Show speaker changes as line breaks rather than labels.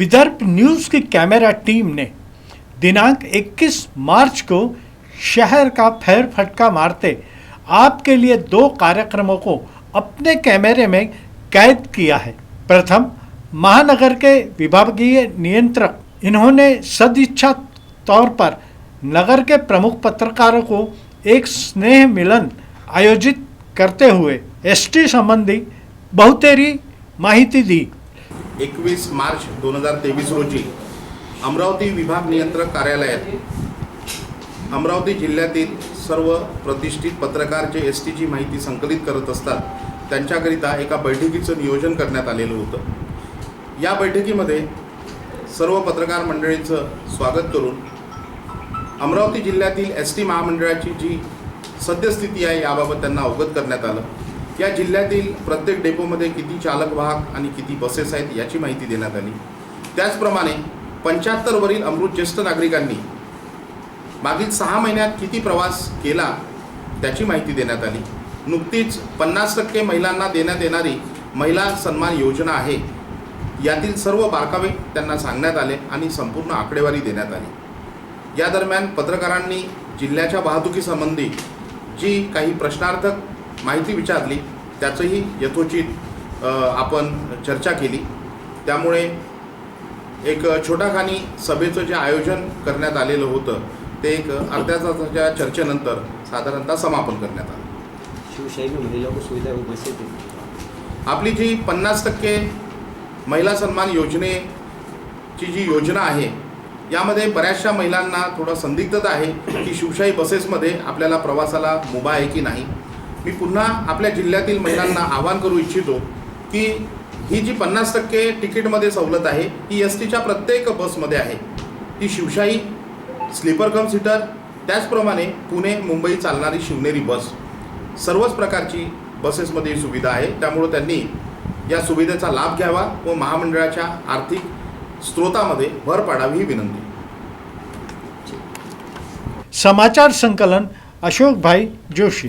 Vidarbha news की camera team ने दिनांक 21 मार्च को शहर का फैर फटका मारते आपके लिए दो कार्यक्रमों को अपने कैमरे में कैद किया है। प्रथम, महानगर के विभागीय नियंत्रक, इन्होंने सदिच्छा तौर पर नगर के प्रमुख पत्रकारों को एक स्नेह मिलन आयोजित करते हुए एसटी संबंधी बहुतेरी माहिती दी।
एकवीस मार्च दोन हजार तेवीस रोजी अमरावती विभाग नियंत्रक कार्यालयात अमरावती जिल्ह्यातील सर्व प्रतिष्ठित पत्रकार जे एस टीची माहिती संकलित करत असतात. त्यांच्याकरिता एका बैठकीचं नियोजन करण्यात आलेलं होतं. या बैठकीमध्ये सर्व पत्रकार मंडळींचं स्वागत करून अमरावती जिल्ह्यातील एस टी महामंडळाची जी सद्यस्थिती आहे याबाबत त्यांना अवगत करण्यात आलं. या जिल्ह्यातील प्रत्येक डेपोमध्ये किती चालक वाहक आणि किती बसेस आहेत याची माहिती देण्यात आली. त्याचप्रमाणे पंच्याहत्तरवरील अमृत ज्येष्ठ नागरिकांनी मागील सहा महिन्यात किती प्रवास केला त्याची माहिती देण्यात आली. नुकतीच पन्नास टक्के महिलांना देण्यात येणारी महिला सन्मान योजना आहे. यातील सर्व बारकावे त्यांना सांगण्यात आले आणि संपूर्ण आकडेवारी देण्यात आली. या दरम्यान पत्रकारांनी जिल्ह्याच्या वाहतुकीसंबंधी जी काही प्रश्नार्थक माहिती विचारली त्याचंही यथोचित आपण चर्चा केली. त्यामुळे एक छोटाखानी सभेचं जे आयोजन करण्यात आलेलं होतं ते एक अर्ध्या तासाच्या चर्चेनंतर साधारणतः समापन करण्यात आलं.
शिवशाही में महिलाओं को सुविधा थे
आपली जी पन्नास टक्के महिला सन्मान योजनेची जी योजना आहे यामध्ये बऱ्याचशा महिलांना थोडं संदिग्धता आहे की शिवशाही बसेसमध्ये आपल्याला प्रवासाला मुभा आहे की नाही. मी पुन्हा आपल्या जिल्ह्यातील महिलांना आवाहन करू इच्छितो की ही जी पन्नास टक्के तिकीटमध्ये सवलत आहे ती एस टीच्या प्रत्येक बसमध्ये आहे. ती शिवशाही स्लीपर कम सीटर त्याचप्रमाणे पुणे मुंबई चालणारी शिवनेरी बस. सर्वच प्रकारची बसेसमध्ये ही सुविधा आहे. त्यामुळं त्यांनी या सुविधेचा लाभ घ्यावा व महामंडळाच्या आर्थिक स्रोतामध्ये भर पाडावी ही विनंती.
समाचार संकलन अशोक भाई जोशी